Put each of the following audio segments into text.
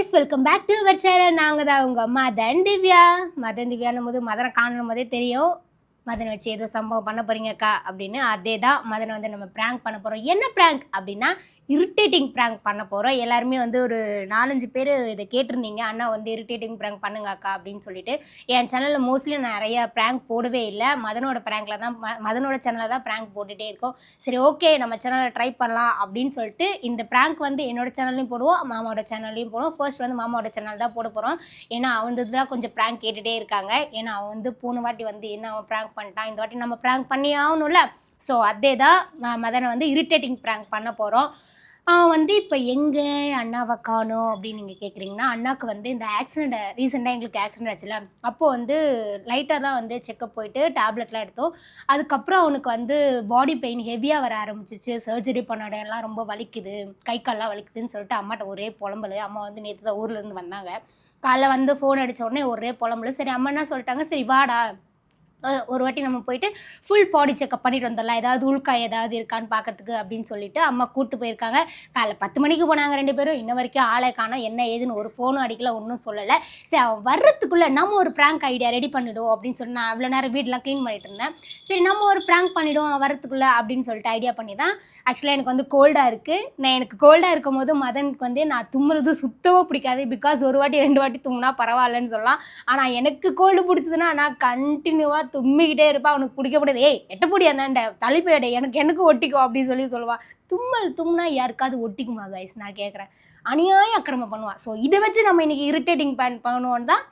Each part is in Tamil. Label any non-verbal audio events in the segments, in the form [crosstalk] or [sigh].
Guys welcome back to our channel நாங்கள் தான் உங்கள் மதன் திவ்யா. மதன் திவ்யானும் போது மதனை காணும் போதே தெரியும். மதனை வச்சு ஏதோ சம்பவம் பண்ண போறீங்கக்கா அப்படின்னு. அதே தான் மதனை வந்து நம்ம ப்ராங்க் பண்ண போகிறோம் என்ன ப்ராங்க் அப்படின்னா இரிட்டேட்டிங் ப்ராங்க் பண்ண போகிறோம் எல்லாருமே வந்து ஒரு நாலஞ்சு பேர் இதை கேட்டிருந்தீங்க. அண்ணா வந்து இரிட்டேட்டிங் ப்ராங்க் பண்ணுங்க அக்கா அப்படின்னு சொல்லிட்டு. என் சேனலில் மோஸ்ட்லி நான் நிறைய ப்ராங்க் போடவே இல்லை. மதனோட ப்ராங்கில் தான் ம- மதனோட சேனலில் தான் ப்ராங்க் போட்டுகிட்டே இருக்கோம். சரி ஓகே நம்ம சேனலில் ட்ரை பண்ணலாம் அப்படின்னு சொல்லிட்டு இந்த ப்ராங்க் வந்து என்னோட சேனல்லையும் போடுவோம் மாமாவோட சேனல்லையும் போடுவோம். ஃபர்ஸ்ட் வந்து மாமாவோட சேனல் தான் போட போகிறோம் ஏன்னா அவன் தான் கொஞ்சம் ப்ராங்க் கேட்டுகிட்டே இருக்காங்க. ஏன்னா அவன் வந்து போன வாட்டி வந்து என்ன அவன் ப்ராங்க் பண்ணிட்டான் இந்த வாட்டி நம்ம ப்ராங்க் பண்ணி ஆகணும்ல. ஸோ அதே தான் மதனை வந்து இரிட்டேட்டிங் ப்ராங்க் பண்ண போகிறோம் வந்து இப்போ எங்கே அண்ணாவை காணும் அப்படின்னு நீங்கள் கேட்குறீங்கன்னா அண்ணாவுக்கு வந்து இந்த ஆக்சிடெண்ட் ரீசெண்டாக எங்களுக்கு ஆக்சிடென்ட் ஆச்சுல அப்போது வந்து லைட்டாக தான் வந்து செக்கப் போயிட்டு டேப்லெட்லாம் எடுத்தோம். அதுக்கப்புறம் அவனுக்கு வந்து பாடி பெயின் ஹெவியாக வர ஆரம்பிச்சிச்சு. சர்ஜரி பண்ண இடம்லாம் ரொம்ப வலிக்குது. கை கால்லாம் வலிக்குதுன்னு சொல்லிட்டு அம்மாட்ட ஒரே புலம்பல். அம்மா வந்து நேற்று தான் ஊர்லேருந்து வந்தாங்க. காலைல வந்து ஃபோன் அடித்த உடனே ஒரே புலம்பல். சரி அம்மா என்ன சொல்லிட்டாங்க? சரி வாடா. ஒரு வாட்டி நம்ம போயிட்டு ஃபுல் பாடி செக்அப் பண்ணிட்டு வந்துடலாம். ஏதாவது உள்காய் ஏதாவது இருக்கான்னு பார்க்கறதுக்கு அப்படின்னு சொல்லிட்டு அம்மா கூப்பிட்டு போயிருக்காங்க. காலைல பத்து மணிக்கு போனாங்க ரெண்டு பேரும். இன்ன வரைக்கும் ஆளை காணோம். என்ன ஏதுன்னு ஒரு ஃபோனும் அடிக்கல ஒன்றும் சொல்லலை. சரி அவன் வர்றதுக்குள்ளே நம்ம ஒரு ப்ராங்க் ஐடியா ரெடி பண்ணிடுவோம் அப்படின்னு சொல்லி நான் அவ்வளோ நேரம் வீடெலாம் க்ளீன் பண்ணிட்டு இருந்தேன். சரி நம்ம ஒரு ப்ராங்க் பண்ணிவிடுவோம் அவன் அப்படின்னு சொல்லிட்டு ஐடியா பண்ணி தான் ஆக்சுவலாக எனக்கு வந்து கோல்டாக இருக்குது நான் எனக்கு கோல்டாக இருக்கும் போது மதனுக்கு வந்து நான் தும்முறது சுத்தமாக பிடிக்காது. பிகாஸ் ஒரு வாட்டி ரெண்டு வாட்டி தும்முனா பரவாயில்லன்னு சொல்லலாம். ஆனால் எனக்கு கோல்டு பிடிச்சதுன்னா நான் கண்டினியூவாக தும்மிக்கிட்டே இருப்பேன் அவனுக்கு பிடிக்க முடியாது. ஏய் எட்டப்பொடி அந்தாண்ட தலைப்பேடை எனக்கு எனக்கு ஒட்டிக்கும் அப்படின்னு சொல்லி சொல்லுவான் தும்மல் தும்னா யாருக்காவது ஒட்டிக்குமா கைஸ் நான் கேட்குறேன் அநியாயம் அக்கிரமம் பண்ணுவான் ஸோ இதை வச்சு நம்ம இன்னைக்கு இரிட்டேட்டிங் பேன் பண்ணுவோன்னு தான்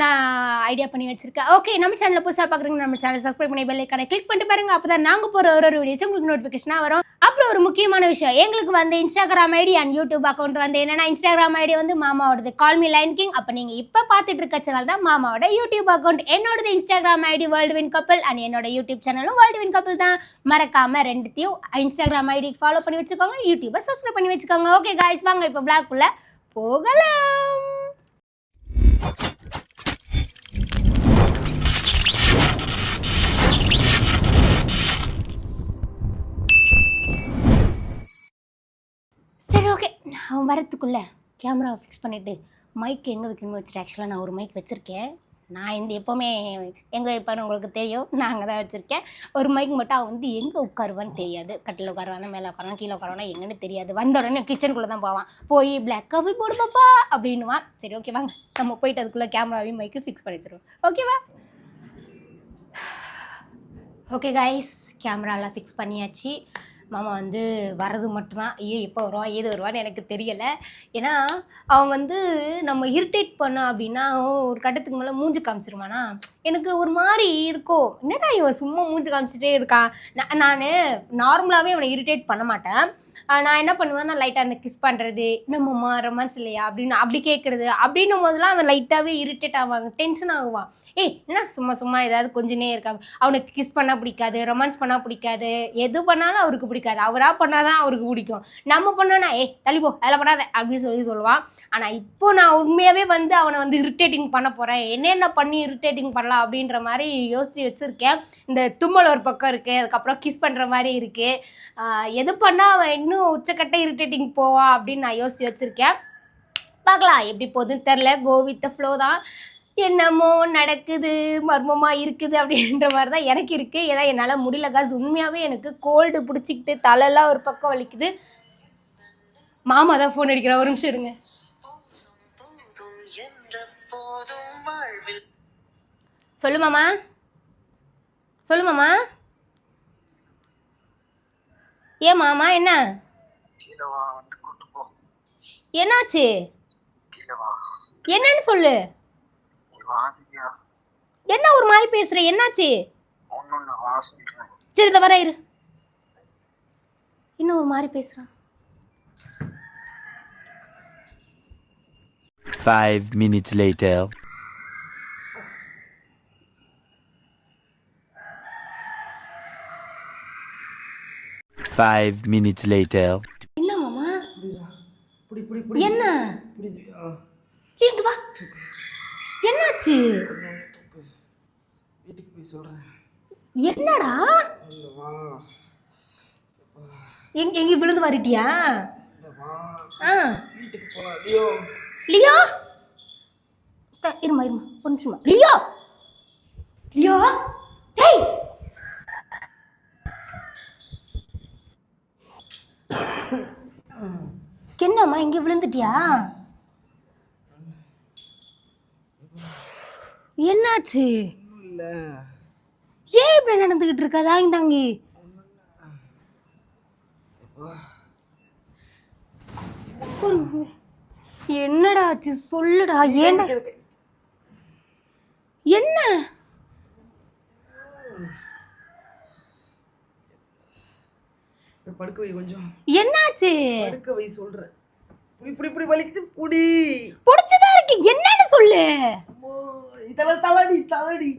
நான் ஐடியா பண்ணி வச்சிருக்கேன். ஓகே நம்ம சேனலில் புதுசாக பார்க்குறீங்க நம்ம சேனல் சப்ஸ்கிரைப் பண்ணி பெல் கடை கிளிக் பண்ணிட்டு பாருங்க. அப்போ தான் நாங்கள் போகிற ஒரு ஒரு வீடியோஸ் உங்களுக்கு நோட்டிஃபிகேஷனாக வரும். அப்புறம் ஒரு முக்கியமான விஷயம் எங்களுக்கு வந்து Instagram ID and YouTube account வந்து என்னன்னா இன்ஸ்டாகிராம் ஐடி வந்து மாமாவோடது. கால் மீ லைன் கிங் அப்போ நீங்கள் இப்போ பார்த்துட்டு இருக்க சேனல் தான் மாமாவோட யூடியூப் அக்கௌண்ட் என்னோடது இன்ஸ்டாகிராம் ஐடி வேர்ல்டு வின் கப்பல் அண்ட் என்னோட யூடியூப் சேனலும் வேர்ல்டு வின் கப்பல் தான். மறக்காமல் ரெண்டுத்தையும் இன்ஸ்டாகிராம் ஐடி ஃபாலோ பண்ணி வச்சுக்கோங்க யூடியூப்பை சப்ஸ்கிரைப் பண்ணி வச்சுக்கோங்க. ஓகே காய்ஸ் வாங்க இப்போ பிளாக்குள்ள போகலாம். ஓகே அவன் வரத்துக்குள்ளே கேமராவை ஃபிக்ஸ் பண்ணிவிட்டு மைக் எங்கே வைக்கணும்னு வச்சுட்டு ஆக்சுவலாக நான் ஒரு மைக் வச்சுருக்கேன். நான் இந்த எப்போவுமே எங்கே வைப்பேன்னு உங்களுக்கு தெரியும். நான் அங்கே தான் வச்சுருக்கேன். ஒரு மைக் மட்டும் அவன் வந்து எங்கே உட்காருவான்னு தெரியாது. கட்டில் உட்காருவானா மேலே உட்காருவான் கீழே உட்காருவானா எங்கன்னு தெரியாது. வந்த உடனே கிச்சனுக்குள்ளே தான் போவான். போய் பிளாக் காஃபி போடு பாப்பா அப்படின்னுவான். சரி ஓகே வாங்க. நம்ம போயிட்டு அதுக்குள்ளே கேமராவையும் மைக்கு ஃபிக்ஸ் பண்ணி வச்சிருவோம். ஓகேவா ஓகே கைஸ் கேமராலாம் ஃபிக்ஸ் பண்ணியாச்சு. மாமா வந்து வர்றது மட்டும்தான். ஐயோ எப்போ வருவான் ஏது வருவான்னு எனக்கு தெரியலை. ஏன்னா அவன் வந்து நம்ம இரிட்டேட் பண்ணோம் அப்படின்னா ஒரு கட்டத்துக்கு மேலே மூஞ்சி காமிச்சிருவானா? எனக்கு ஒரு மாதிரி இருக்கும் என்னடா இவன் சும்மா மூஞ்சி காமிச்சிட்டே இருக்கான் நான் நான் நார்மலாகவே அவனை இரிட்டேட் பண்ண மாட்டேன். நான் என்ன பண்ணுவேன்னா லைட்டாக அந்த கிஸ் பண்ணுறது நம்மம்மா ரொமான்ஸ் இல்லையா? அப்படின்னு அப்படி கேட்குறது அப்படின்னும் போதெல்லாம் அவன் லைட்டாகவே இரிட்டேட் ஆவாங்க டென்ஷன் ஆகுவான். ஏய் என்ன? சும்மா சும்மா ஏதாவது கொஞ்சனே இருக்காங்க அவனுக்கு கிஸ் பண்ணால் பிடிக்காது ரொமான்ஸ் பண்ணால் பிடிக்காது. எது பண்ணாலும் அவருக்கு பிடிக்காது. அவராக பண்ணாதான் அவருக்கு பிடிக்கும். நம்ம பண்ணோன்னா ஏய் தள்ளிப்போ அதெல்லாம் பண்ணாத அப்படின்னு சொல்லி சொல்லுவான். ஆனால் இப்போ நான் உண்மையாகவே வந்து அவனை வந்து இரிட்டேட்டிங் பண்ண போகிறேன் என்னென்ன பண்ணி இரிட்டேட்டிங் பண்ணலாம் அப்படின்ற மாதிரி யோசித்து வச்சுருக்கேன். இந்த தும்மல் ஒரு பக்கம் இருக்குது அதுக்கப்புறம் கிஸ் பண்ணுற மாதிரி இருக்குது எது பண்ணால் அவன் இன்னும் உச்சக்கட்ட இரிட்டேட்டிங் போவா அப்படின்னு நான் யோசித்து வச்சுருக்கேன். பார்க்கலாம் எப்படி போகுதுன்னு தெரில கோ வித் ஃப்ளோ தான். என்னமோ நடக்குது மர்மமாக இருக்குது அப்படின்ற மாதிரி தான் எனக்கு இருக்குது ஏன்னா என்னால் முடியல. காசு உண்மையாகவே எனக்கு கோல்டு பிடிச்சிக்கிட்டு தலையெல்லாம் ஒரு பக்கம் வலிக்குது. மாமா தான் ஃபோன் அடிக்கிற ஒரு நிமிஷம் இருங்க. சொல்லு மாமா. சொல்லு மாமா. ஏன் மாமா என்ன? கீழே வா வந்து கூட்டு போ. என்னாச்சு? கீழே வா என்னன்னு சொல்லு. என்ன ஒரு மாதிரி பேசுற? என்னாச்சு? சரி இந்த வர இரு. இன்னும் ஒரு மாதிரி பேசுறான். Five minutes later. Five minutes later. என்ன மாமா? புடி புடி புடி என்ன? இங்க வா. என்னாச்சு? வீட்டுக்கு போய் சொல்றேன். என்னடா? எங்க எங்க விழுந்து வரட்டியா? இல்ல வா. ஆ. வீட்டுக்கு போகாதியோ லியோ. த- இருமா இருமா. ஒரு நிமிஷமா லியோ? லியோ? என்னம்மா இங்க விழுந்துட்டியா? என்னாச்சு? ஏன் இப்படி நடந்துகிட்டு இருக்கா? தாங்கி தாங்கி ஒரு- என்னடா ஆச்சு? சொல்லுடா. ஏன்டா? என்ன? கொஞ்சம். என்னாச்சு? படுக்க வை சொல்றேன். புடி புடி புடி வலிக்குது புடி. புடிச்சதா இருக்கு. என்னன்னு சொல்லு. இதெல்லாம் தலடி தலடி.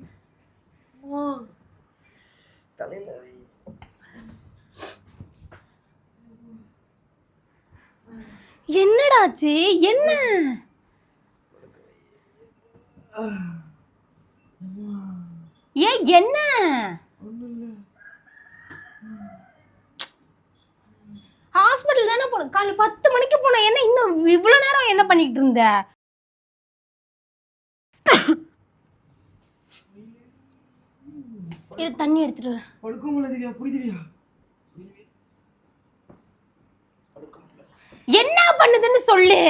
தலையில. என்னடாச்சு? என்ன? ஏன் என்ன ஒண்ணும் இல்ல ஹாஸ்பிட்டல் தானே போன காலைல பத்து மணிக்கு போன என்ன இன்னும் இவ்வளோ நேரம் என்ன பண்ணிக்கிட்டு இருந்த? இது தண்ணி எடுத்துட்டு வரேன். என்ன பண்ணுதுன்னு சொல்லு.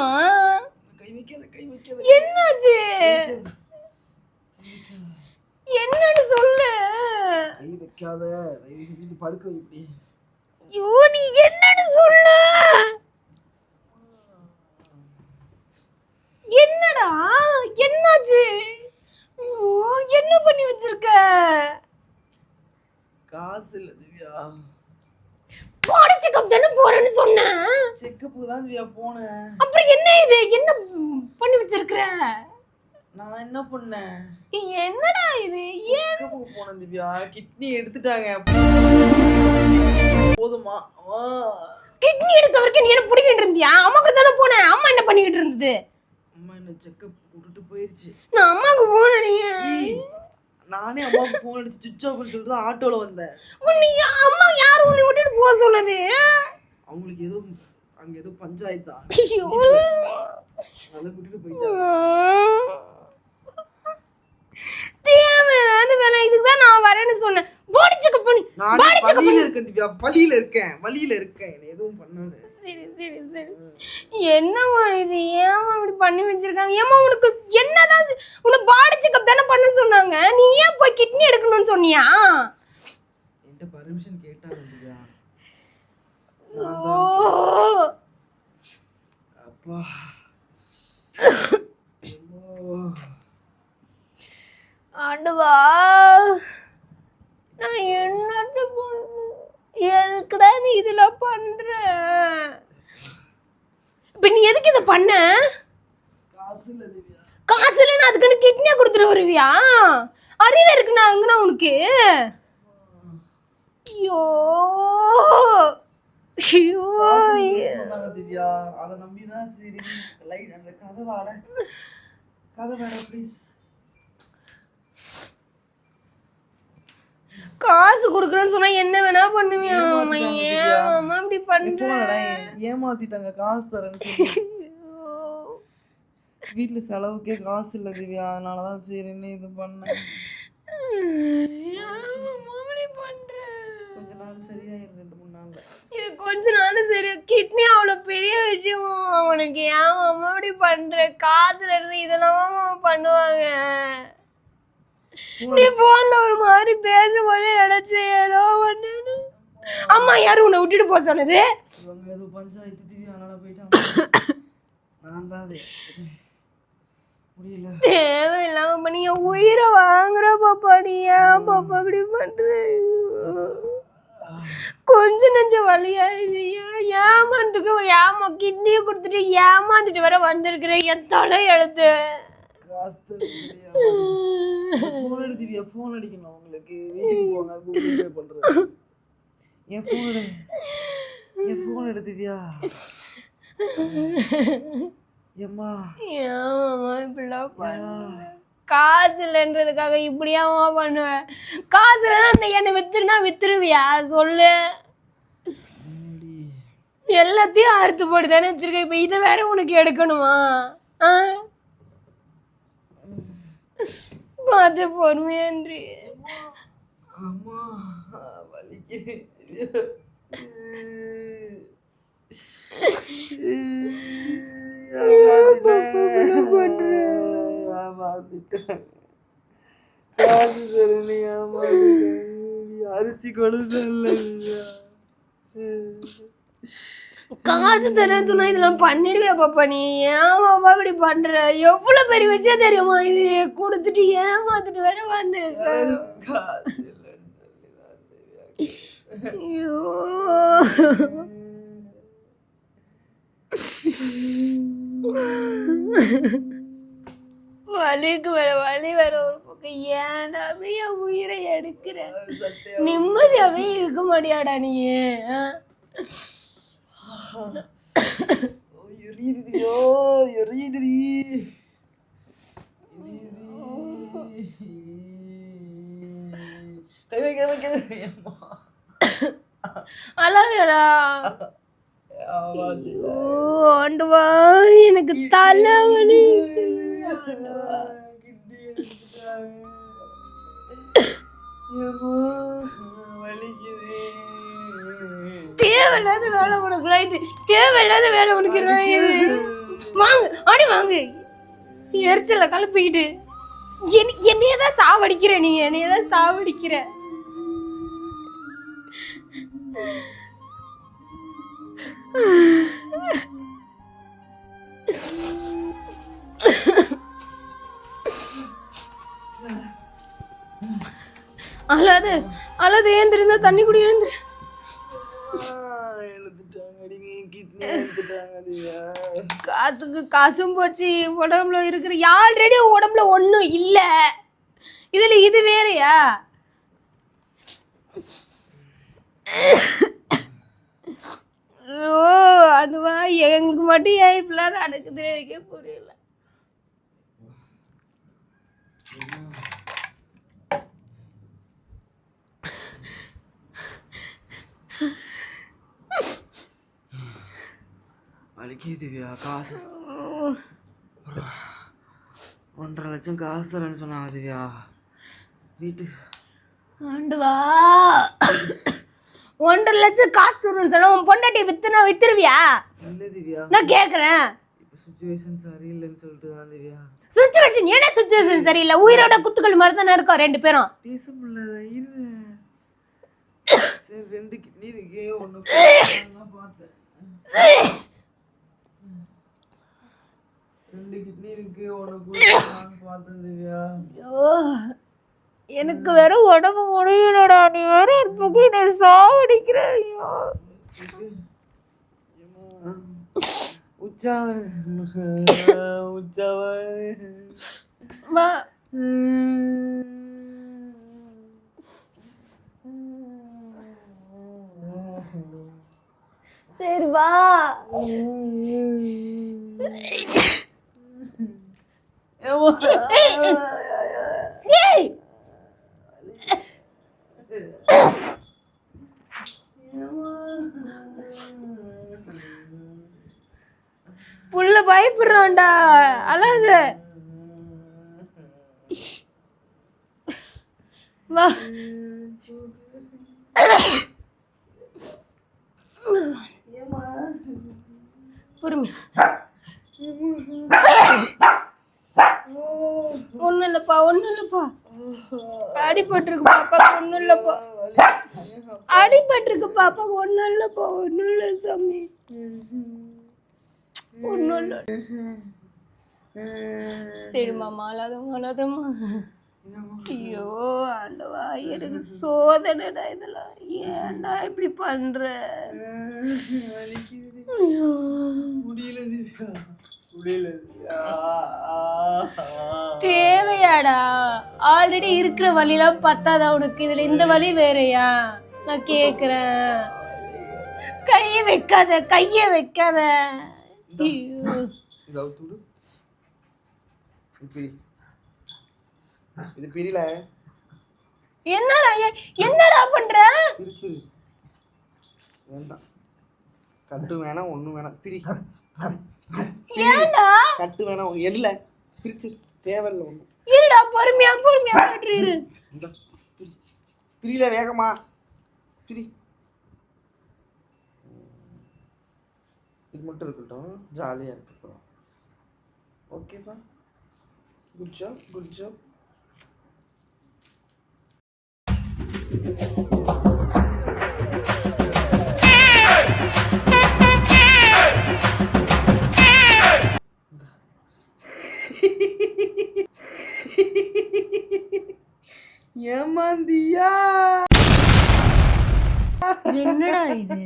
வைக்காத என்னாச்சு? என்னன்னு சொல்லு. கை வைக்காத தயவு செஞ்சு படுக்க இப்படி. ஐயோ நீ என்னன்னு சொல்லு. என்னடா? என்னாச்சு? ஐயோ, என்ன பண்ணி வச்சிருக்க? காசு இல்ல திவ்யா செக்கப் தானே போறேன்னு சொன்னேன் செக்கப்புக்கு தான் திவ்யா போனேன் அப்புறம் என்ன இது? என்ன பண்ணி வச்சிருக்கிற? நான் என்ன பண்ணேன்? என்னடா இது? ஏன்? செக்கப்புக்கு போனேன் திவ்யா. கிட்னி எடுத்துட்டாங்க. போதுமா. கிட்னி எடுத்த வரைக்கும் நீ என்ன பிடிக்கிட்டு இருந்தியா? அம்மா கூட தானே போனேன். அம்மா என்ன பண்ணிக்கிட்டு இருந்தது? அம்மா என்ன செக்கப் விட்டுட்டு போயிருச்சு. நான் அம்மாவுக்கு போன் அடிக்கிறேன் ஏய், நானே அம்மாவுக்கு ஃபோன் அடிச்சு சுவிச் ஆஃப் சொல்லிட்டு ஆட்டோல வந்தேன். உன்னை அம்மா யார் உன்னை விட்டுட்டு போக சொன்னது? அவங்களுக்கு ஏதோ அங்க ஏதோ பஞ்சாயத்தா ஐயோ. அதை விட்டுட்டு போயிட்டாங்க தேவையில்லாத வேலை இதுக்கு தான் நான் வரேன்னு சொன்னேன். பாடி செக்கப் பண்ணி. நான் பாடி செக்கப் வழியில இருக்கேன் திவ்யா. வழியில இருக்கேன். வழியில இருக்கேன். என்னை எதுவும் பண்ணாது. சரி சரி சரி. என்னம்மா இது? ஏம்மா இப்படி பண்ணி வச்சிருக்காங்க? ஏம்மா உனக்கு என்னதான் செ- உனக்கு பாடி செக்கப் தானே பண்ண சொன்னாங்க? நீ ஏன் போய் கிட்னி எடுக்கணும்னு சொன்னியா? என்கிட்ட பர்மிஷன் கேட்டாங்க திவ்யா. ஓ. அப்பா. [coughs] ஆண்டவா நான் என்னத்த பண்ண? எதுக்குடா நீ இதெல்லாம் பண்ற? இப்ப நீ எதுக்கு இதை பண்ண? காசு இல்ல இல்லைன்னு அதுக்குன்னு கிட்னியா கொடுத்துட்டு வருவியா? அறிவு இருக்குண்ணா அங்கண்ணா உனக்கு? ஐயோ. ஐயோ. அதை நம்பி தான் சரி. லைட் அந்த கதவை அட. கதவை அட ப்ளீஸ் காசு கொடுக்குறேன்னு சொன்னா என்ன வேணா பண்ணுவியா? அம்மா ஏமாத்திட்டாங்க ஏன். அம்மா இப்படி பண்ற? ஏமாத்திட்டாங்க காசு தரேன்னு வீட்டில் செலவுக்கே காசு இல்லை திவ்யா அதனால தான் சரின்னு இது பண்ணேன் கொஞ்ச நாள் சரியாயிரும் ரெண்டு மூணு நாள்ல. இது கொஞ்ச நாள் சரி கிட்னி அவ்வளோ பெரிய விஷயம். அவனுக்கு ஏன் அம்மா இப்படி பண்ற? காசுல இருந்து இதெல்லாம் பண்ணுவாங்க. நீ போன்ல ஒரு மாதிரி பேசும்போதே நினைச்சு ஏதோ ஒண்ணு அம்மா யாரும் உன்னை விட்டுட்டு போக சொன்னது? [coughs] தேவையில்லாம பண்ணி என் உயிரை வாங்குற பாப்பா நீ ஏன் பாப்பா இப்படி பண்ற? கொஞ்ச நெஞ்ச வழியா இது ஏன் ஏமாந்துக்கு ஏமா கிட்னியை கொடுத்துட்டு ஏமாந்துட்டு வர வந்திருக்கிற என் தலை எழுத்து ஃபோன் அடி திவ்யா ஃபோன் அடிக்கணும் உங்களுக்கு. வீட்டுக்கு போங்க கூகுள் பே பண்றேன் என் ஃபோன் என் ஃபோன் எடு திவ்யா எம்மா. ஏமா இப்படிலாம் பண்ண யா. காசு இல்லைன்றதுக்காக இப்படியாமா பண்ணுவேன் காசு இல்லைன்னா இந்த என்னை வித்துருனா வித்துருவியா? சொல்லு? எல்லாத்தையும் அறுத்து போட்டு தானே வச்சிருக்க. இப்போ இதை வேற உனக்கு எடுக்கணுமா? ஆ? பார்த்து பொறுமையான்றி. அம்மா ஏமாத்திட்டேன். அரிசி கொடுத்தல்ல காசு தரேன்னு சொன்னா இதெல்லாம் பண்ணிடுவே பாப்பா நீ? ஏன் பாப்பா இப்படி பண்ற? எவ்வளவு பெரிய விஷயம் தெரியுமா இது? கொடுத்துட்டு ஏமாத்துட்டு வேற வந்திருக்க. ஐயோ. வலிக்கு வேற வலி வேற ஒரு பக்கம். ஏன்டா அப்படியே என் உயிரை எடுக்கிற? நிம்மதியாவே இருக்க மாட்டியாடா நீ? எரியுதுடி. எரியுது. கை வை, கை வை, கை வை. அம்மா. ஐயோ ஆண்டவா எனக்கு தலைவலி வலிக்குது. தேவையில்லாத வேலை உனக்கு இது தேவையில்லாத வேலை உனக்கு இது. வாங்க ஆடி வாங்க. எரிச்சல கலப்பிக்கிட்டு. என் என்னைய தான் சாவடிக்கிற நீ என்னைய தான் சாவடிக்கிற. அழாத அழாத ஏந்திருந்தா தண்ணி குடி எழுந்துரு காசுக்கு காசும் போச்சு உடம்புல இருக்கிற ஆல்ரெடி உடம்புல ஒன்றும் இல்லை. இதில் இது வேறையா? ஓ அதுவா எங்களுக்கு மட்டும் ஏன் இப்படிலாம் நடக்குது எனக்கே புரியல. வலிக்குது திவ்யா காசு. ஒன்றரை லட்சம் காசு தரேன்னு சொன்னாங்க திவ்யா. வீட்டு. ஆண்டுவா. ஒன்றரை லட்சம் காசு சொன்னா உன் பொண்டாட்டி வித்துனா வித்துருவியா? இல்லை திவ்யா. நான் கேட்குறேன் இப்போ சுச்சுவேஷன் சரியில்லைன்னு சொல்லிட்டு தான் திவ்யா. சுச்சுவேஷன் என்ன சுச்சுவேஷன் சரியில்லை? உயிரோட குத்துக்கள் மாதிரி தானே இருக்கோம் ரெண்டு பேரும். பேச முடியல இரு. [coughs] சரி ரெண்டு கிட்னி இருக்கே ஒன்று பார்த்தேன். ரெண்டு கிட்னி இருக்கு [laughs] ஐயோ, எனக்கு வேற உடம்பு முடியலடா. நீ வேற ஒரு பக்கம் நான் சாவடிக்கிற ஐயோ. உச்சாவ உச்சாவ. வா சரி வா. [laughs] புள்ள பயப்படுறான்டா அழாத. வா. பொறுமையா. ஒன்றும் இல்லைப்பா ஒன்றும் இல்லைப்பா. அடிபட்டிருக்கு பாப்பாக்கு ஒன்றும் இல்லைப்பா. அடிபட்டிருக்கு பாப்பாக்கு ஒன்றும் இல்லைப்பா ஒன்றும் இல்லை சாமி. ஒன்றும் இல்லை. சரிம்மா அழாதம்மா அழாதம்மா. ஐயோ ஆண்டவா எனக்கு சோதனைடா இதெல்லாம். ஏன்டா இப்படி பண்ற? ஐயோ. முடியல தேவையாடா. ஆல்ரெடி இருக்கிற வழிலாம் பத்தாதா உனக்கு? இதுல இந்த வழி வேறயா? நான் கேக்குறேன். கைய வைக்காத கைய வைக்காத. இது பிரியல என்னடா என்னடா பண்ற? பிரிச்சு. வேண்டாம். கட்டு வேணாம் ஒன்றும் வேணாம். பிரி. கட்டு வேணாம் எடல பிரிச்சு தேவையில்லை ஒன்றும் இருடா பொறுமையா பொறுமையா காட்டுரு இரு பிரியல வேகமா பிரி. இது மட்டும் இருக்கட்டும் ஜாலியாக இருக்கட்டும். ஓகேப்பா குட் ஜாப் குட் ஜாப் [laughs] ஏமாந்தியா? என்னடா இது?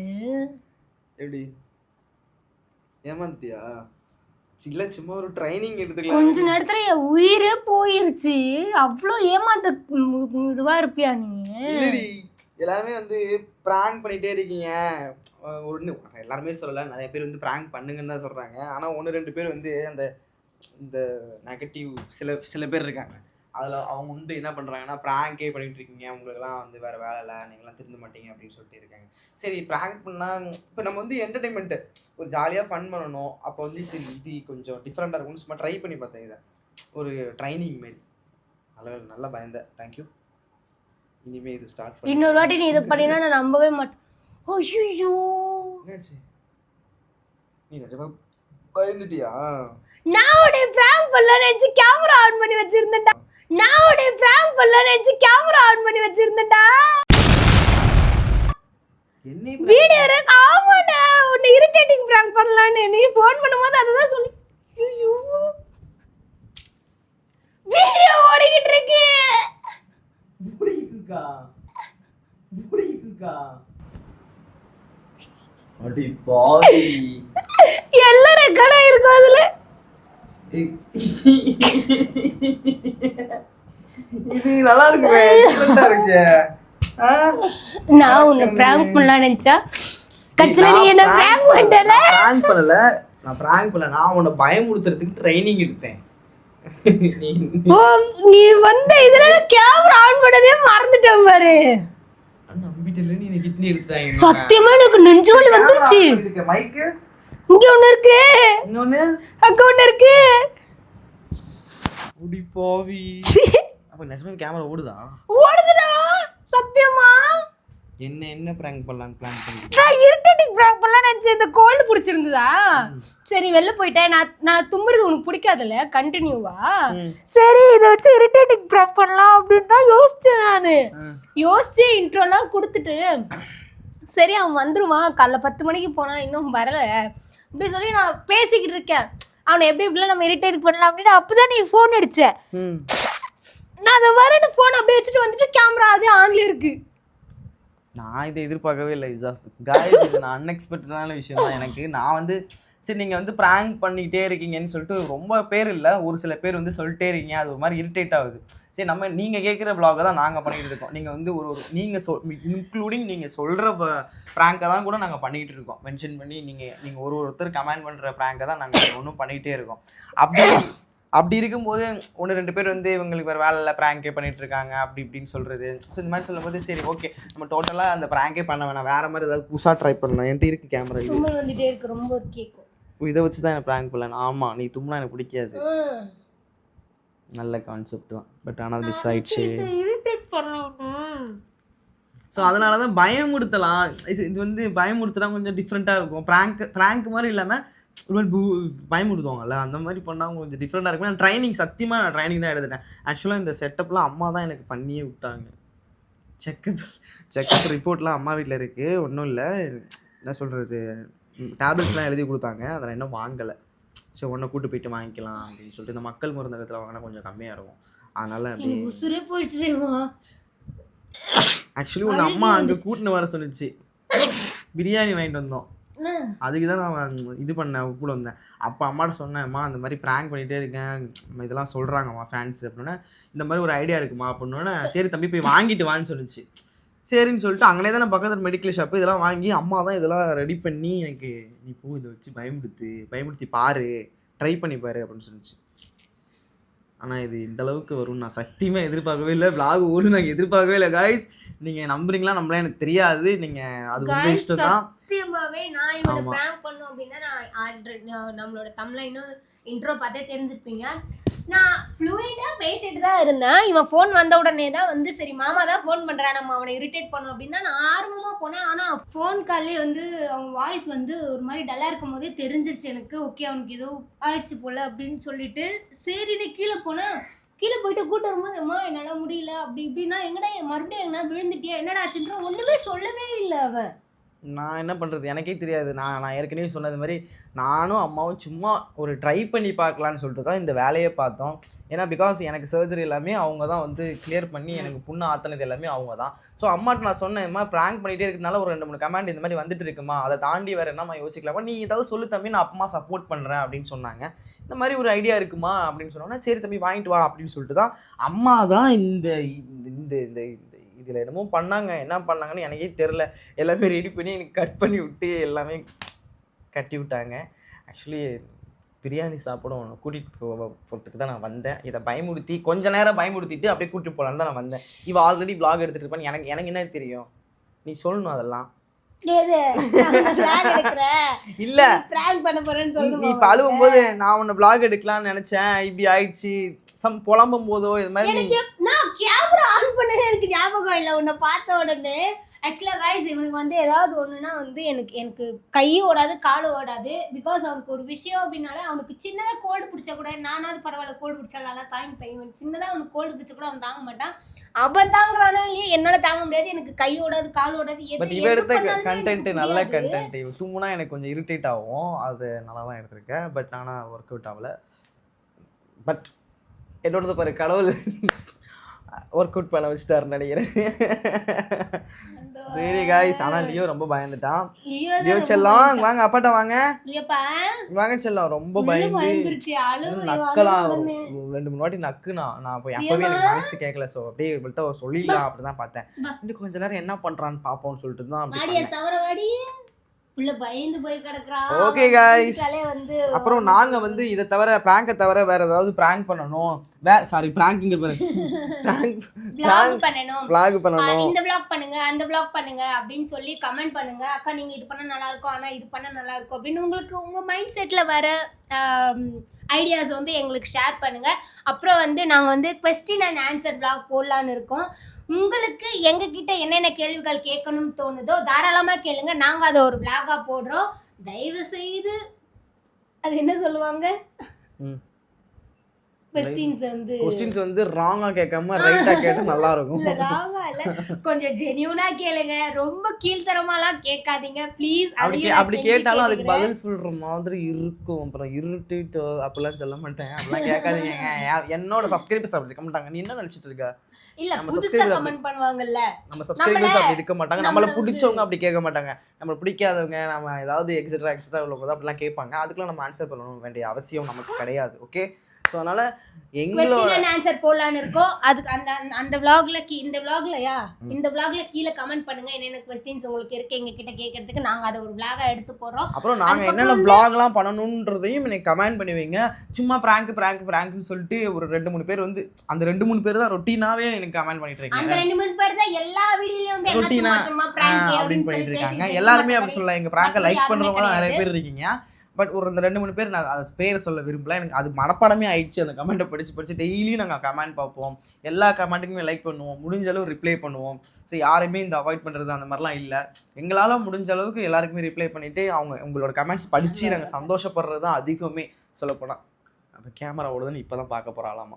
எப்படி? ஏமாந்துட்டியா? இல்ல சும்மா ஒரு ட்ரைனிங் எடுத்துக்கலாம். கொஞ்ச நேரத்துல என் உயிரே போயிருச்சு. அவ்வளோ ஏமாந்த இதுவா இருப்பியா நீ? எல்லாருமே வந்து ப்ராங்க் பண்ணிட்டே இருக்கீங்க. ஒண்ணு எல்லாருமே சொல்லல. நிறைய பேர் வந்து ப்ராங்க் பண்ணுங்கன்னு தான் சொல்றாங்க. ஆனா ஒன்று ரெண்டு பேர் வந்து அந்த இந்த நெகட்டிவ் சில சில பேர் இருக்காங்க. அதில் அவங்க வந்து என்ன பண்ணுறாங்கன்னா ப்ராங்கே பண்ணிட்டு இருக்கீங்க. உங்களுக்குலாம் வந்து வேறு வேலை இல்லை. நீங்களாம் திருந்த மாட்டீங்க அப்படின்னு சொல்லிட்டு இருக்காங்க. சரி ப்ராங்க் பண்ணால் இப்போ நம்ம வந்து என்டர்டைன்மெண்ட்டு ஒரு ஜாலியாக ஃபன் பண்ணணும். அப்போ வந்து சரி இது கொஞ்சம் டிஃப்ரெண்ட்டாக இருக்கும்னு சும்மா ட்ரை பண்ணி பார்த்தேன் இதை. ஒரு ட்ரைனிங் மாரி. நல்ல நல்லா பயந்தேன் தேங்க்யூ இனிமே இது ஸ்டார்ட் இன்னொரு வாட்டி நீ இதை பண்ணினா நான் நம்பவே மாட்டேன். ஐயோ என்னாச்சு? நீ நிஜமா பயந்துட்டியா? நான் உடைய பிராங்க் பண்ணலாம்னு நினைச்சு கேமரா ஆன் பண்ணி வச்சிருந்தேன்டா. நான் உடைய பிராங்க் பண்ணலாம்னு நினைச்சு கேமரா ஆன் பண்ணி வச்சிருந்தேன்டா. என்ன வீடியோ இருக்கு ஆமாடா உன்னை இரிட்டேட்டிங் பிராங்க் பண்ணலாம்னு நீ ஃபோன் பண்ணும்போது அதுதான் சொல்லி. ஐயோ. வீடியோ ஓடிக்கிட்டு இருக்கு. முடிக்குக்கா முடிக்குக்கா அடி பாவி. [laughs] எல்லாம் ரெக்கார்ட் ஆயிருக்கும் அதுல? இது நல்லா இருக்குமே இருக்கு? நான் உன்னை பிராங்க் பண்ணலாம்னு நினைச்சா கட்சியில நீ என்ன பிராங்க் பண்ணல. prank பண்ணல. நான் prank பண்ணல. நான் உன்னை பயமுறுத்துறதுக்கு ட்ரைனிங் எடுத்தேன். நீ வந்த இதுல கேமரா ஆன் பண்ணதே மறந்துட்டேன் பாரு. நம்பிட்டல நீ கிட்னி எடுத்தாங்க சத்தியமா எனக்கு நெஞ்சு வலி வந்துருச்சு. மைக்கு இங்க ஒண்ணு இருக்கு. இன்னொன்னு? அங்க ஒண்ணு இருக்கு. முடி பாவி. அப்ப நிஜமே கேமரா ஓடுதா? ஓடுதுடா. சத்தியமா? என்ன என்ன பிராங்க் பண்ணலாம்னு பிளான் பண்ணி நான் இரிட்டேட்டிங் பிராங்க் பண்ணலாம் நினைச்சேன். இந்த கோல்டு பிடிச்சிருந்ததா? சரி வெளில போயிட்டேன் நான் நான் தும்முறது உனக்கு பிடிக்காதுல்ல? கண்டினியூவா சரி இதை வச்சு இரிட்டேட்டிங் பிராங்க் பண்ணலாம் அப்படின்னு தான் யோசிச்சேன் நானு. யோசிச்சு இன்ட்ரோலாம் கொடுத்துட்டு சரி அவன் வந்துருவான். காலைல பத்து மணிக்கு போனா இன்னும் வரல. அப்படி சொல்லி நான் பேசிக்கிட்டு இருக்கேன். அவனை எப்படி இப்படிலாம் நம்ம இரிட்டேட் பண்ணலாம் அப்படின்னு அப்பதான் நீ ஃபோன் அடிச்ச. நான் அதை வரேன்னு ஃபோன் அப்படியே வச்சுட்டு வந்துட்டு கேமரா அதே ஆன்ல இருக்கு. நான் இதை எதிர்பார்க்கவே இல்லை இசாஸ். காய்ஸ் இது நான் அன்எக்ஸ்பெக்டடான விஷயம் தான் எனக்கு நான் வந்து சரி நீங்கள் வந்து ப்ராங்க் பண்ணிக்கிட்டே இருக்கீங்கன்னு சொல்லிட்டு ரொம்ப பேர் இல்லை. ஒரு சில பேர் வந்து சொல்லிட்டே இருக்கீங்க. அது ஒரு மாதிரி இரிட்டேட் ஆகுது. சரி நம்ம நீங்கள் கேட்குற ப்ளாகை தான் நாங்கள் பண்ணிக்கிட்டு இருக்கோம். நீங்கள் வந்து ஒரு ஒரு நீங்கள் சொல் இன்க்ளூடிங் நீங்கள் சொல்கிற ப்ராங்கை தான் கூட நாங்கள் பண்ணிக்கிட்டு இருக்கோம். மென்ஷன் பண்ணி நீங்கள் நீங்கள் ஒரு ஒருத்தர் கமெண்ட் பண்ணுற ப்ராங்கை தான் நாங்கள் ஒன்றும் பண்ணிக்கிட்டே இருக்கோம். அப்படி அப்படி இருக்கும்போது ஒன்று ரெண்டு பேர் வந்து இவங்களுக்கு வேறு வேலை இல்லை ப்ராங்கே பண்ணிட்டு இருக்காங்க அப்படி இப்படின்னு சொல்கிறது ஸோ இந்த மாதிரி சொல்லும்போது சரி ஓகே நம்ம டோட்டலாக அந்த ப்ராங்கே பண்ண வேணாம். வேறு மாதிரி ஏதாவது புதுசாக ட்ரை பண்ணலாம். என்கிட்ட இருக்கு கேமரா இது. வந்துட்டே இருக்கு ரொம்ப கேட்கும் இதை வச்சு தான் எனக்கு ப்ராங்க் பண்ணலாம் ஆமாம் நீ தும்னா எனக்கு பிடிக்காது. நல்ல கான்செப்ட் தான். பட் ஆனால் மிஸ் ஆயிடுச்சு. ஸோ அதனால தான் பயமுறுத்தலாம். இது இது வந்து பயமுறுத்துனா கொஞ்சம் டிஃப்ரெண்ட்டாக இருக்கும். ப்ராங்க் ப்ராங்க் மாதிரி இல்லாமல் ஒரு மாதிரி பூ பயமுறுத்துவாங்கல்ல அந்த மாதிரி பண்ணால் கொஞ்சம் டிஃப்ரெண்ட்டாக இருக்கும். நான் ட்ரைனிங் சத்தியமாக நான் ட்ரைனிங் தான் எடுத்துட்டேன். ஆக்சுவலாக இந்த செட்டப்லாம் அம்மா தான் எனக்கு பண்ணியே விட்டாங்க. செக்கப் செக்கப் ரிப்போர்ட்லாம் அம்மா வீட்டில் இருக்குது ஒன்றும் இல்லை. என்ன சொல்கிறது டேப்லெட்ஸ்லாம் எழுதி கொடுத்தாங்க. அதை நான் இன்னும் வாங்கலை. ஸோ ஒன்றை கூட்டு போயிட்டு வாங்கிக்கலாம் அப்படின்னு சொல்லிட்டு இந்த மக்கள் மருந்தகத்தில் வாங்கினா கொஞ்சம் கம்மியாக இருக்கும். அதனால் உசுரே போயிடுச்சு தெரியுமா? ஆக்சுவலி உன் அம்மா அங்கே கூட்டின்னு வர சொல்லுச்சு. பிரியாணி வாங்கிட்டு வந்தோம்? அதுக்கு தான் நான் இது பண்ணேன் கூட வந்தேன். அப்போ அம்மாட்ட சொன்னேன் அம்மா இந்த மாதிரி ப்ராங்க் பண்ணிகிட்டே இருக்கேன். இதெல்லாம் சொல்கிறாங்கம்மா ஃபேன்ஸ் அப்படின்னா இந்த மாதிரி ஒரு ஐடியா இருக்குமா? அப்படின்னோடனே சரி தம்பி போய் வாங்கிட்டு வான்னு சொல்லுச்சு. சரின்னு சொல்லிட்டு அங்கனே தான் பக்கத்தில் மெடிக்கல் ஷாப்பு இதெல்லாம் வாங்கி அம்மா தான் இதெல்லாம் ரெடி பண்ணி எனக்கு நீ போ இதை வச்சு பயமுடுத்து பயமுடுத்தி பாரு ட்ரை பண்ணி பாரு அப்படின்னு சொல்லிச்சு. ஆனால் இது இந்த அளவுக்கு வரும் நான் சத்தியமாக எதிர்பார்க்கவே இல்லை. Vlog ஒரு நான் எதிர்பார்க்கவே இல்லை. காய்ஸ் நீங்கள் நம்புறீங்களா நம்பலாம் எனக்கு தெரியாது. நீங்கள் அது Guys, இஷ்டம் தான். சத்தியமாவே நான் இவனை prank பண்ணோம் அப்படின்னா நான் நம்மளோட தமிழ்லைனும் இன்ட்ரோ பார்த்தே தெரிஞ்சிருப்பீங்க. நான் ஃப்ளூயண்டாக பேசிட்டு தான் இருந்தேன். இவன் ஃபோன் வந்த உடனே தான் வந்து சரி மாமா தான் ஃபோன் பண்ணுறான் நம்ம அவனை இரிட்டேட் பண்ணோம் அப்படின்னா நான் ஆர்வமாக போனேன். ஆனால் ஃபோன் கால்லே வந்து அவன் வாய்ஸ் வந்து ஒரு மாதிரி டல்லாக இருக்கும் போதே தெரிஞ்சிருச்சு எனக்கு. ஓகே அவனுக்கு ஏதோ ஆயிடுச்சு போல அப்படின்னு சொல்லிட்டு சரின்னு கீழே போனேன் கீழே போயிட்டு கூட்டு வரும்போது அம்மா என்னால் முடியல அப்படி இப்படின்னா எங்கடா மறுபடியும் எங்கன்னா விழுந்துட்டியா? என்னடா ஆச்சுன்ற ஒன்றுமே சொல்லவே இல்லை அவன் நான் என்ன பண்ணுறது எனக்கே தெரியாது. நான் நான் ஏற்கனவே சொன்னது மாதிரி நானும் அம்மாவும் சும்மா ஒரு ட்ரை பண்ணி பார்க்கலான்னு சொல்லிட்டு தான் இந்த வேலையை பார்த்தோம். ஏன்னா பிகாஸ் எனக்கு சர்ஜரி எல்லாமே அவங்க தான் வந்து கிளியர் பண்ணி எனக்கு புண்ணு ஆத்தினது எல்லாமே அவங்க தான். ஸோ அம்மாட்ட நான் சொன்னேன் மாதிரி ப்ராங்க் பண்ணிகிட்டே இருக்கிறனால ஒரு ரெண்டு மூணு கமெண்ட் இந்த மாதிரி வந்துட்டு இருக்குமா? அதை தாண்டி வேறு என்னம்மா யோசிக்கலாமா? நீ ஏதாவது சொல்லு தம்பி நான் அப்பமா சப்போர்ட் பண்ணுறேன் அப்படின்னு சொன்னாங்க. இந்த மாதிரி ஒரு ஐடியா இருக்குமா? அப்படின்னு சொன்னோன்னா சரி தம்பி வாங்கிட்டு வா அப்படின்னு சொல்லிட்டு தான் அம்மா தான் இந்த இந்த இந்த இந்த இதில் என்னமோ பண்ணாங்க. என்ன பண்ணாங்கன்னு எனக்கே தெரில எல்லாமே ரெடி பண்ணி எனக்கு கட் பண்ணி விட்டு எல்லாமே கட்டி விட்டாங்க. ஆக்சுவலி பிரியாணி சாப்பிட ஒன்று கூட்டிகிட்டு போக போகிறதுக்கு தான் நான் வந்தேன். இதை பயமுறுத்தி கொஞ்ச நேரம் பயமுறுத்திட்டு அப்படியே கூட்டிகிட்டு போகலான்னு தான் நான் வந்தேன். இவள் ஆல்ரெடி ப்ளாக் எடுத்துகிட்டு இருப்பான்னு எனக்கு எனக்கு என்ன தெரியும்? நீ சொல்லணும் அதெல்லாம். இல்லை. பிராங்க் பண்ண போறேன்னு நீ சொல்லணும் இப்போ அழுவும்போது நான் உன்னை vlog எடுக்கலாம்னு நினச்சேன். இப்படி ஆயிடுச்சு. சம் புலம்பும் போதோ இது மாதிரி நீ எனக்கு நான் கேமரா ஆன் பண்ணதே எனக்கு ஞாபகம் இல்லை. உன்னை பார்த்த உடனே ஆக்சுவலாக காய்ஸ் இவனுக்கு வந்து ஏதாவது ஒன்றுனா வந்து எனக்கு எனக்கு கையும் ஓடாது காலும் ஓடாது. பிகாஸ் அவனுக்கு ஒரு விஷயம் அப்படின்னாலே அவனுக்கு சின்னதாக கோல்டு பிடிச்சா கூட நானாவது பரவாயில்ல கோல்டு பிடிச்சாலும் தாங்கி பையன். சின்னதாக அவனுக்கு கோல்டு பிடிச்சா கூட அவன் தாங்க மாட்டான். அவன் தாங்குறானோ இல்லையே என்னால தாங்க முடியாது. எனக்கு கை ஓடாது கால் ஓடாது எது எடுத்த கண்டென்ட் நல்ல. கண்டென்ட் தும்முனா எனக்கு கொஞ்சம் இரிட்டேட் ஆகும். அது நல்லா தான் எடுத்திருக்கேன் பட் ஆனால் ஒர்க் அவுட் ஆகல. பட் என்னோடது பாரு கடவுள். [laughs] ஒர்க் அவுட் பண்ண வச்சுட்டாருன்னு நினைக்கிறேன். [laughs] சரி காய்ஸ் ஆனால் லியோ ரொம்ப பயந்துட்டான். லியோ செல்லம் வாங்க அப்பாட்ட வாங்க. வாங்க செல்லம். ரொம்ப பயந்து நக்கலாம். ரெண்டு மூணு வாட்டி நக்குனா. நான் போய் அப்பவே எனக்கு மனசு கேட்கல ஸோ அப்படியே இவள்கிட்ட சொல்லிடலாம் அப்படிதான் பார்த்தேன். இன்னும் கொஞ்ச நேரம் என்ன பண்றான்னு பார்ப்போம்னு சொல்லிட்டு தான் வீட்டாலே வந்து அப்புறம் நாங்க வந்து இதை தவிர பிராங்கை தவிர வேற ஏதாவது பிராங்க் பண்ணணும். வே சாரி பிராங்கிங்க பாருங்க பிராங்க் vlog பண்ணணும். ஆ, பண்ணணும். இந்த vlog பண்ணுங்க அந்த vlog பண்ணுங்க அப்படின்னு சொல்லி கமெண்ட் பண்ணுங்க. அக்கா நீங்க இது பண்ண நல்லா இருக்கும் ஆனா இது பண்ண நல்லா இருக்கும் அப்படின்னு உங்களுக்கு உங்க மைண்ட் செட்ல வர ஐடியாஸ் வந்து எங்களுக்கு ஷேர் பண்ணுங்க. அப்புறம் வந்து நாங்க வந்து கொஸ்டின் அண்ட் ஆன்சர் vlog போடலான்னு இருக்கோம். உங்களுக்கு எங்ககிட்ட என்னென்ன கேள்விகள் கேட்கணும்னு தோணுதோ தாராளமா கேளுங்க. நாங்க அதை ஒரு vlog-ஆ போடுறோம். தயவு செய்து அது என்ன சொல்லுவாங்க? கொஸ்டின்ஸ் வந்து கொஸ்டின்ஸ் வந்து ராங்கா கேட்காம ரைட்டா கேட்டா [laughs] நல்லா இருக்கும் இல்ல ராங்கா இல்ல. கொஞ்சம் ஜெனியூனா கேளுங்க. ரொம்ப கீழ்த்தரமாலாம் கேட்காதீங்க. ப்ளீஸ் அப்படி அப்படி கேட்டாலும் அதுக்கு பதில் சொல்ற மாதிரி இருக்கும். அப்புறம் இருட்டுட்டு அப்படிலாம் சொல்ல மாட்டேன். அப்படிலாம் கேட்காதீங்க. என்னோட சப்ஸ்கிரைபர்ஸ் அப்படி இருக்க மாட்டாங்க. நீ என்ன நினைச்சிட்டு இருக்க? இல்ல நம்ம புதுசா கமெண்ட் பண்ணுவாங்கல்ல. நம்ம சப்ஸ்கிரைபர்ஸ் அப்படி இருக்க மாட்டாங்க. நம்மள பிடிச்சவங்க அப்படி கேட்க மாட்டாங்க. நம்மள பிடிக்காதவங்க நம்ம ஏதாவது எக்ஸட்ரா எக்ஸட்ரா உள்ளவங்க அப்படிலாம் கேட்பாங்க. அதுக்கெல்லாம் நம்ம ஆன்சர் பண்ணணும் வேண்டிய அவசியம் நமக்கு கிடையாது. ஓகே ஸோ அதனால எங்களோட ஆன்சர் போடலான்னு இருக்கோம். அதுக்கு அந்த அந்த- அந்த vlogல கீ இந்த vlogலயா இந்த vlogல கீழே கமெண்ட் பண்ணுங்க. என்னென்ன கொஸ்டின்ஸ் உங்களுக்கு இருக்கு எங்க கிட்ட கேட்கறதுக்கு நாங்க அதை ஒரு vlog-ஆ எடுத்து போடுறோம். அப்புறம் நாங்க என்னென்ன vlogலாம் பண்ணணுன்றதையும் எனக்கு கமெண்ட் பண்ணி வைங்க. சும்மா பிராங்க் பிராங்க் பிராங்க்னு சொல்லிட்டு ஒரு ரெண்டு மூணு பேர் வந்து அந்த ரெண்டு மூணு பேர் தான் ரொட்டீனாவே எனக்கு கமெண்ட் பண்ணிட்டு அந்த இருக்கீங்க ரெண்டு மூணு பேர் தான் எல்லா வீடியோலயும் வந்து ரொட்டீனா சும்மா சும்மா prank அப்படின்னு பண்ணிட்டு இருக்காங்க. எல்லாருமே அப்படி சொல்லலாம். எங்க பிராங்கை லைக் பண்றவங்க நிறைய. பேர் இருக்கீங்க. பட் ஒரு இந்த ரெண்டு மூணு பேர் நான் அது பேரை சொல்ல விரும்பல. எனக்கு அது மனப்பாடமே ஆயிடுச்சு. அந்த கமெண்ட்டை படிச்சு படிச்சு டெய்லியும் நாங்கள் கமெண்ட் பார்ப்போம். எல்லா கமெண்ட்டுக்குமே லைக் பண்ணுவோம். முடிஞ்ச அளவு ரிப்ளை பண்ணுவோம். ஸோ யாருமே இந்த அவாய்ட் பண்ணுறது அந்த மாதிரிலாம் இல்லை. எங்களால் முடிஞ்ச அளவுக்கு எல்லாருக்குமே ரிப்ளை பண்ணிட்டு அவங்க உங்களோட கமெண்ட்ஸ் படித்து நாங்கள் சந்தோஷப்படுறது தான் அதிகமே சொல்லப்போனால் அப்போ கேமரா ஓடுதுன்னு இப்போ தான் பார்க்க போகிறாலாமா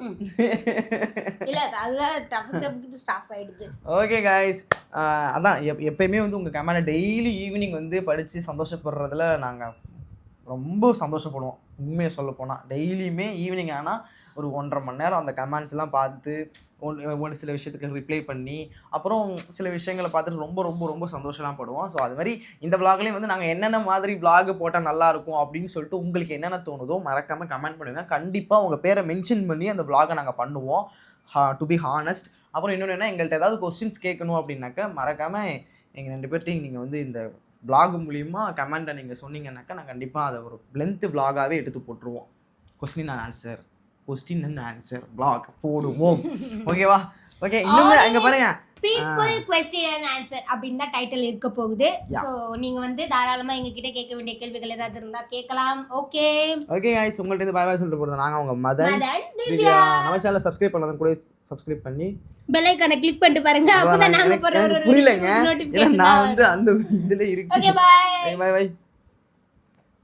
[laughs] இல்ல அதுதான் ஸ்டாப் ஓகே காய்ஸ் அதான் எப் எப்பயுமே வந்து உங்கள் கமெண்ட் டெய்லி ஈவினிங் வந்து படித்து சந்தோஷப்படுறதுல நாங்கள் ரொம்ப சந்தோஷப்படுவோம். உண்மையை சொல்ல போனால் டெய்லியுமே ஈவினிங் ஆனால் ஒரு ஒன்றரை மணி நேரம் அந்த கமெண்ட்ஸ்லாம் பார்த்து ஒன்று ஒரு சில விஷயத்துக்கு ரிப்ளை பண்ணி அப்புறம் சில விஷயங்களை பார்த்துட்டு ரொம்ப ரொம்ப ரொம்ப சந்தோஷம்லாம் படுவோம். ஸோ அது மாதிரி இந்த விளாக்லேயும் வந்து நாங்கள் என்னென்ன மாதிரி விளாக் போட்டால் நல்லாயிருக்கும் அப்படின்னு சொல்லிட்டு உங்களுக்கு என்னென்ன தோணுதோ மறக்காமல் கமெண்ட் பண்ணுங்கள் கண்டிப்பாக உங்கள் பேரை மென்ஷன் பண்ணி அந்த விளாகை நாங்கள் பண்ணுவோம். டு பி ஹானஸ்ட் அப்புறம் இன்னொன்று என்ன எங்கள்கிட்ட ஏதாவது கொஸ்டின்ஸ் கேட்கணும் அப்படின்னாக்கா மறக்காமல் எங்கள் ரெண்டு பேர்ட்டையும் நீங்கள் வந்து இந்த vlog மூலியமா கமெண்ட்டை நீங்கள் சொன்னீங்கன்னாக்கா நான் கண்டிப்பாக அதை ஒரு லென்த்து vlog-ஆவே எடுத்து போட்டுருவோம். Question and answer question and answer vlog போடுவோம். [laughs] ஓகேவா ஓகே இன்னுமே அங்கே பாருங்க. பீப்புள் கொஸ்டின் அண்ட் ஆன்சர் அப்படின்னு தான் டைட்டில் இருக்க போகுது. ஸோ நீங்க வந்து தாராளமா எங்க கிட்ட கேட்க வேண்டிய கேள்விகள் ஏதாவது இருந்தா கேட்கலாம். ஓகே ஓகே உங்கள்ட்ட இருந்து பாய் பாய் சொல்லிட்டு போகிறது நாங்கள் அவங்க மதன். திவ்யா. நம்ம சேனலை சப்ஸ்கிரைப் பண்ணாதான் கூட சப்ஸ்கிரைப் பண்ணி பெல் ஐக்கானை கிளிக் பண்ணிட்டு பாருங்க. அப்பதான் நாங்க போற ஒரு புரியலங்க. நான் வந்து அந்த இதுல இருக்கு ஓகே பாய் பை பை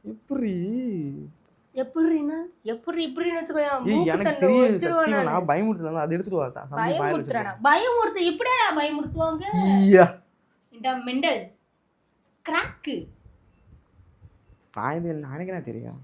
எப்படி? எப்படின்னா? எப்படி இப்படின்னு வச்சுக்கோங்க எனக்கு தெரியும் சத்தியமா நானு. பயமுறுத்தல அதை எடுத்துட்டு வரதா பயமுறுத்துறானா? பயமுறுத்து இப்படியா பயமுறுத்துவாங்க? ஐயா இந்த மெண்டல். கிராக்கு நான் இது எனக்கு என்ன தெரியும்?